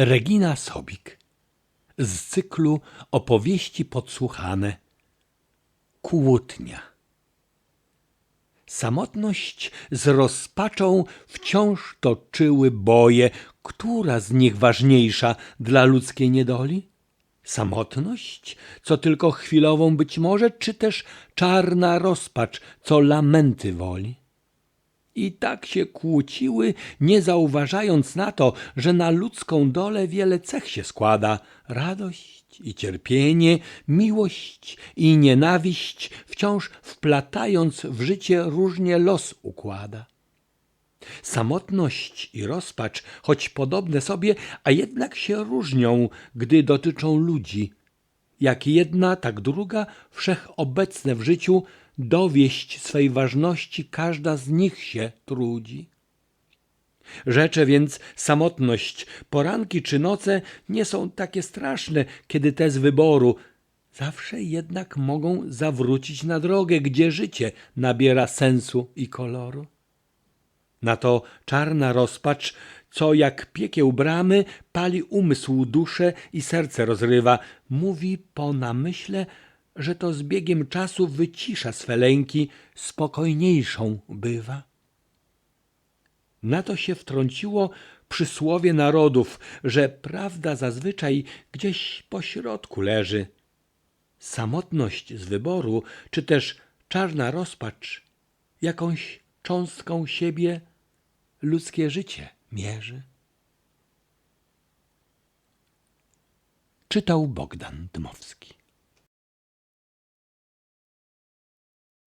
Regina Sobik z cyklu Opowieści podsłuchane Kłótnia Samotność z rozpaczą wciąż toczyły boje. Która z nich ważniejsza dla ludzkiej niedoli? Samotność, co tylko chwilową być może, czy też czarna rozpacz, co lamenty woli? I tak się kłóciły, nie zauważając na to, że na ludzką dolę wiele cech się składa radość i cierpienie, miłość i nienawiść, wciąż wplatając w życie różnie los układa. Samotność i rozpacz, choć podobne sobie, a jednak się różnią, gdy dotyczą ludzi. Jak jedna, tak druga, wszechobecne w życiu, dowieść swej ważności każda z nich się trudzi. Rzecze więc samotność, poranki czy noce nie są takie straszne, kiedy te z wyboru, zawsze jednak mogą zawrócić na drogę, gdzie życie nabiera sensu i koloru. Na to czarna rozpacz, co jak piekieł bramy, pali umysł, duszę i serce rozrywa, mówi po namyśle, że to z biegiem czasu wycisza swe lęki, spokojniejszą bywa. Na to się wtrąciło przysłowie narodów, że prawda zazwyczaj gdzieś po środku leży. Samotność z wyboru, czy też czarna rozpacz, jakąś cząstką siebie ludzkie życie mierzy. Czytał Bogdan Dmowski.